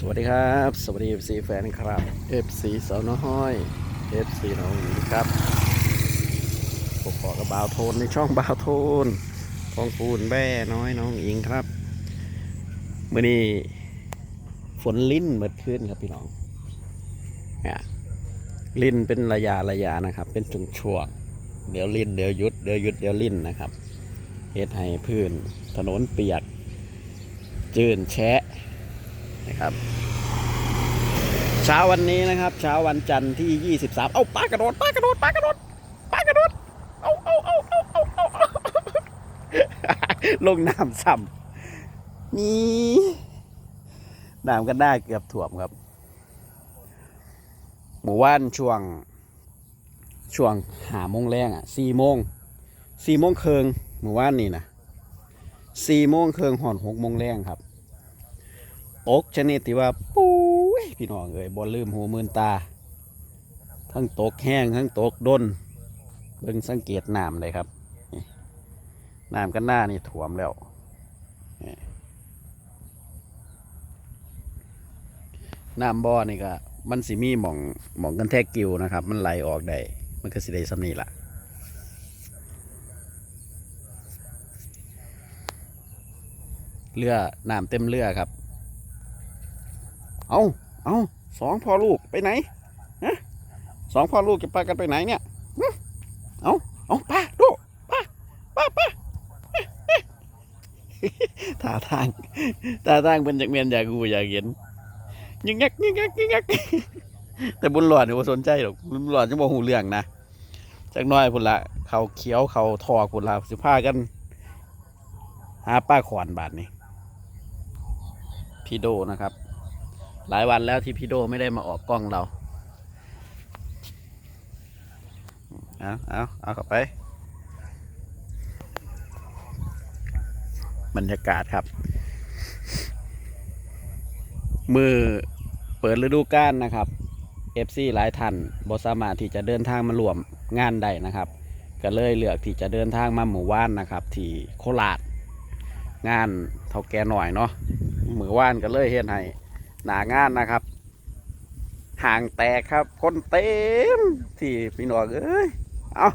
สวัสดีครับ สวัสดี FC แฟนครับ FC สาวน้อย FC น้องหญิงครับผมขอกับบาวโทนในช่องบาวโทนทองปูนแม่น้อยน้องหญิงครับเมื่อนี้ฝนลิ้นเมื่อคืนครับพี่น้องเนี่ยลิ้นเป็นระยะระยะนะครับ เป็นช่วงช่วงๆเดี๋ยวลิ้นเดี๋ยวยุดเดี๋ยวยุดเดี๋ยวลิ้นนะครับเฮ็ดให้พื้นถนนเปียก จืนแชะ นะครับ เช้าวันนี้นะครับ เช้าวันจันทร์ที่ 23 เอ้าป้ากระโดดป้ากระโดดป้ากระโดดป้ากระโดดเอาเอาเอาเอาเอาเอาเอาลงน้ำซ้ำนี่น้ำก็ได้เกือบถ่วมครับ หมู่ว่านช่วง ช่วงหาโมงแรงอะสี่โมงสี่โมงเคืองหมู่ว่านนี่นะสี่โมงเคืองห่อนหกโมงแรงครับ กชนิดที่ว่าปุ้ยพี่น้องเอ้ยบอลลืมหูมืนตา ทั้งตกแห้งทั้งตกดนเบิ่งสังเกตน้ำเลยครับน้ำกันหน้านี่ถ่วมแล้วน้ำบ่อนี่ก็มันสิมีหม่องหม่องกันแทกกิวนะครับ มันไหลออกได้มันก็สิได้สำนีละเรือน้ำเต็มเรือครับ เอาเอาสองพ่อลูกไปไหนฮะสองพ่อลูกจะพากันไปไหนเนี่ยเอาเอาป้าดูป้าป้าป้าท่าทางท่าทางเป็นจากเมียนอยากกูอยากเห็นยิงยักยิงยักยิงยักแต่บุญหลอดเนี่ยว่าสนใจหรอกบุญหลอดจะบอกหูเรื่องนะจากน้อยพุ่นละเขาเขียวเขาทอพุ่นละสิพากัน หาป้าขวานบาทนี่พี่โดนะครับ หลายวันแล้วที่พี่โดไม่ได้มาออกกล้องเรา เอาเอาเอาเข้าไป บรรยากาศครับ มือเปิดฤดูกาลนะครับ FC หลายท่านบสามารถที่จะเดินทางมารวมงานได้นะครับ ก็เลยเลือกที่จะเดินทางมาหมู่ว่านนะครับ ที่โคราชงานเท่าแก่หน่อยเนาะหมู่ว่านก็เลยเฮ็ดให้ หนางานนะครับ ห่างแตกครับ คนเต็ม ที่พี่น้องเอ้ยเอา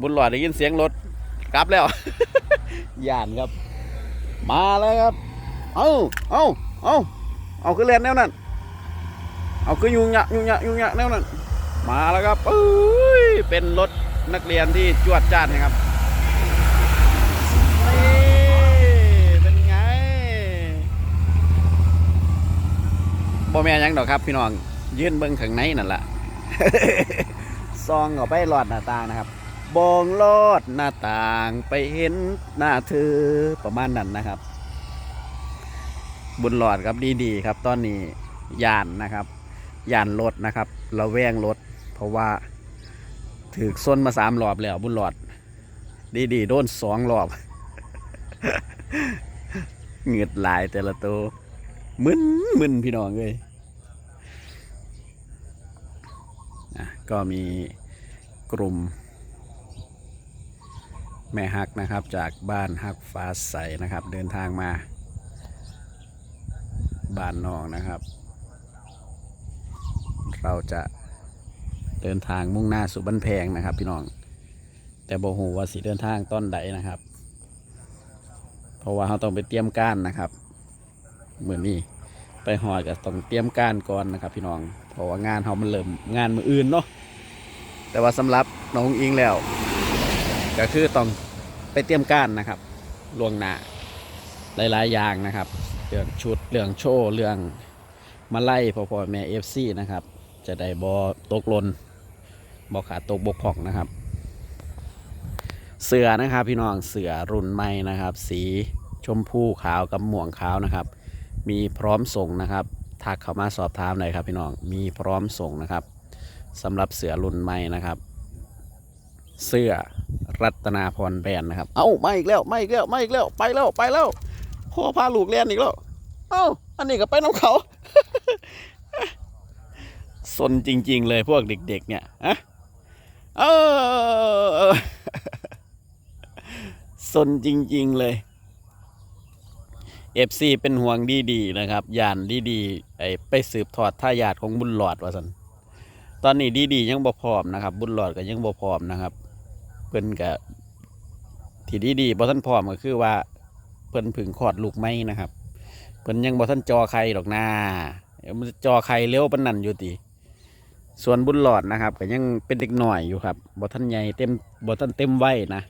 บุญหลอดได้ยินเสียงรถกลับแล้วย่านครับ มาแล้วครับ เอาเอาเอาเอาคือเรนแนวนั้น เอาคือยุงยะยุงยะยุงยะแนวนั้น มาแล้วครับเอ้ยเป็นรถนักเรียนที่จวดจ้านนะครับ บ่แม่นยังดอกครับ พี่น้องยืนเบิ่งข้างในนั่นแหละซองออกไปหลอดหน้าต่างนะครับบองลอดหน้าต่างไปเห็นหน้าเธอประมาณนั้นนะครับ บุญหลอดครับดีๆครับ ตอนนี้ยานนะครับยานรถนะครับเราแวงรถเพราะว่าถือส้นมาสามรอบแล้ว บุญหลอด ดีๆโดนสองรอบเงือดหลายแต่ละตัว มึนมึนพี่น้องเลยอะก็มีกลุ่ม แม่ฮักนะครับ จากบ้านฮักฟ้าใสนะครับ เดินทางมาบ้านนองนะครับ เราจะเดินทางมุ่งหน้าสู่บ้านแพงนะครับ พี่น้อง แต่บอกหูว่าสิเดินทางต้นใดนะครับ เพราะว่าเราต้องไปเตรียมการนะครับ มือนี้ไปหอดก็ต้องเตรียมการก่อนนะครับ พี่น้องเพราะว่างานเขามันเริ่มงานมืออื่นเนาะแต่ว่าสำหรับน้องอิงแล้ว ก็คือต้องไปเตรียมการนะครับล่วงหน้าหลายๆอย่างนะครับ เรื่องชุดเรื่องโชว์เรื่องมาไล่พอพอแม่เอฟซีนะครับ จะได้บอตกลนบอขาตกบกพร่องนะครับ เสือนะครับพี่น้องเสือรุ่นใหม่นะครับ สีชมพูขาวกับม่วงขาวนะครับ มีพร้อมส่งนะครับทักเข้ามาสอบถามหน่อยครับพี่น้องมีพร้อมส่งนะครับสำหรับเสือรุ่นใหม่นะครับ เสื้อรัตนาพรแบรนด์นะครับ เอ้ามาอีกแล้วมาอีกแล้วมาอีกแล้วไปแล้วไปแล้วพ่อพาลูกเรียนอีกแล้วเอ้าอันนี้ก็ไปน้ำเขาสนจริง ๆ เลยพวกเด็ก ๆ เนี่ยอะเออสนจริง ๆ เลย เอฟซีเป็นห่วงดีๆนะครับยานดีๆไอไปสืบทอดท่ายาทของบุญหลอดว่าสันตอนนี้ดีๆยังบ่พร้อมนะครับ บุญหลอดก็ยังบ่พร้อมนะครับ เพิ่นก็ที่ดีๆบ่ทันพร้อมก็คือว่า เพิ่นผึ่งคลอดลูกไหมนะครับ เพิ่นยังบ่ทันจอไข่ดอกนาเดี๋ยวมันจะจอไข่เร็วปนนั้นอยู่ติส่วนบุญหลอดนะครับก็ยังเป็นเด็กหน่อยอยู่ครับบ่ทันใหญ่เต็มบ่ทันเต็มไวัยนะ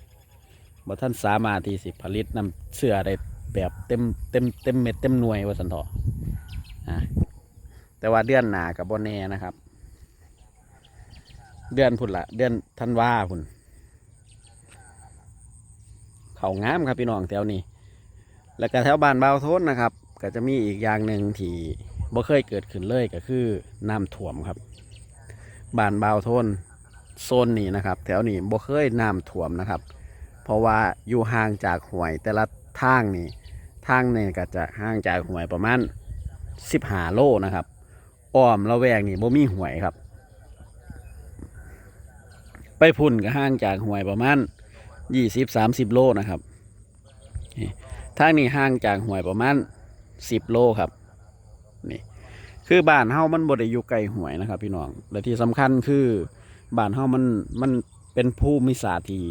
บ่ทันสามารถที่สิผลิตน้ำเสื้อได้ แบบเต็มเต็มเต็มเม็ดเต็มหน่วยว่าสันเถออะแต่ว่าเดือนหนากับบอแน่นะครับ เดือนพุ่นละเดือนธันวาพุ่นเขางามครับพี่น้องแถวนี้ แล้วก็แถวบ้านบาวโทนนะครับ ก็จะมีอีกอย่างหนึ่งที่บ่เคยเกิดขึ้นเลยก็คือน้ำท่วมครับบ้านบาวโทนโซนนี้นะครับ แถวนี้บ่เคยน้ำท่วมนะครับ เพราะว่าอยู่ห่างจากห้วยแต่ละทางนี่ ทางนี่ก็จะห่างจากหวยประมาณ15โลนะครับอ้อมละแวกนี่บ่มีหวยครับ ไปพุ่นก็ห่างจากหวยประมาณ20-30โลนะครับทางนี้ห่างจากหวยประมาณ10โลครับนี่คือบ้านเฮามันบ่ได้อยู่ไกลหวยนะครับ พี่น้องและที่สำคัญคือบ้านเฮามันมันเป็นภูมิศาสตร์ที่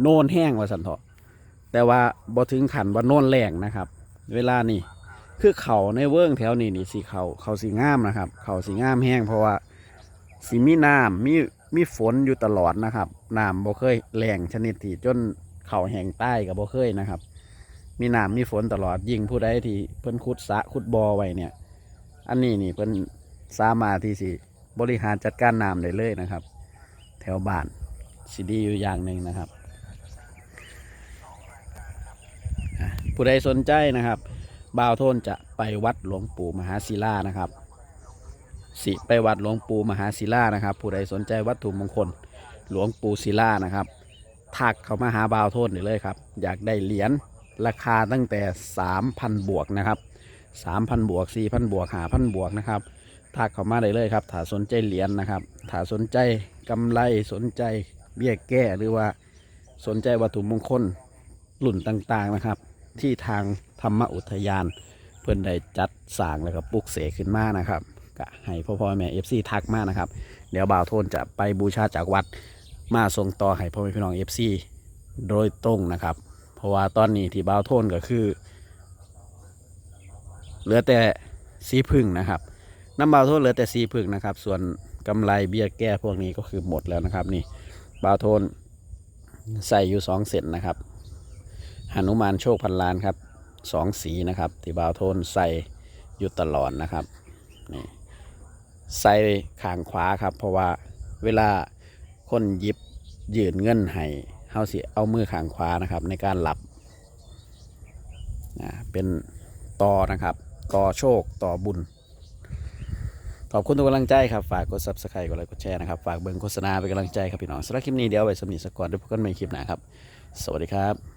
โน่นแห้งว่าสันเถาะแต่ว่าบ่ถึงขันว่าโน่นแรงนะครับ เวลานี่คือเขาในเวิ้งแถวนี้นี่สีเขาเขาสีงามนะครับ เขาสีงามแห้งเพราะว่าสีมีน้ำมีมีฝนอยู่ตลอดนะครับน้ำบ่เคยแรงชนิดที่จนเขาแห้งใต้กับบ่เคยนะครับ มีน้ำมีฝนตลอดยิ่งผู้ใดที่เพิ่นขุดสะขุดบอ่อไว้เนี่ย อันนี้นี่เพิ่นสามารถที่สิบริหารจัดการน้ำได้เลยนะครับ แถวบ้านสิดีอยู่อย่างหนึ่งนะครับ ผู้ใดสนใจนะครับบ่าวโทนจะไปวัดหลวงปู่มหาศิลานะครับ สิไปวัดหลวงปู่มหาศิลานะครับ ผู้ใดสนใจวัตถุมงคลหลวงปู่ศิลานะครับทักเขามาหาบ่าวโทนได้เลยครับ อยากได้เหรียญราคาตั้งแต่ 3,000 บวกนะครับ 3,000 บวก 4,000 บวก 5,000 บวกนะครับทักเขามาได้เลยครับถ้าสนใจเหรียญนะครับถ้าสนใจกำไรสนใจเบี้ยแก้หรือว่าสนใจวัตถุมงคลรุ่นต่างๆนะครับ ที่ทางธรรมอุทยาน เพื่อนได้จัดสร้างแล้วก็ปลุกเสกขึ้นมานะครับก็ให้พ่อพ่อแม่เอฟซีทักมานะครับ เดี๋ยวบ่าวโทนจะไปบูชาจากวัดมาส่งต่อให้พ่อแม่พี่น้องเอฟซีโดยตรงนะครับ เพราะว่าตอนนี้ที่บ่าวโทนก็คือ เหลือแต่สีพึ่งนะครับน้ำบ่าวโทนเหลือแต่สีพึ่งนะครับ ส่วนกำไรเบี้ยแก้พวกนี้ก็คือหมดแล้วนะครับนี่บ่าวโทนใส่อยู่สองเส้นนะครับ หนุมานโชคพันล้านครับสองสีนะครับที่บาวโทนใส่อยู่ตลอดนะครับนี่ใส่ข้างขวาครับ เพราะว่าเวลาคนยิบยืนเงินให้เฮาสิเอามือข้างขวานะครับ ในการหลับอ่าเป็นต่อนะครับต่อโชคต่อบุญ ขอบคุณทุกกำลังใจครับ ฝากกด subscribe กดไลค์กดแชร์นะครับ ฝากเบิ่งโฆษณาเป็นกำลังใจครับพี่น้องสำหรับคลิปนี้เดี๋ยวไว้สำนีสก่อนด้วยพบกันใหม่คลิปหน้าครับ สวัสดีครับ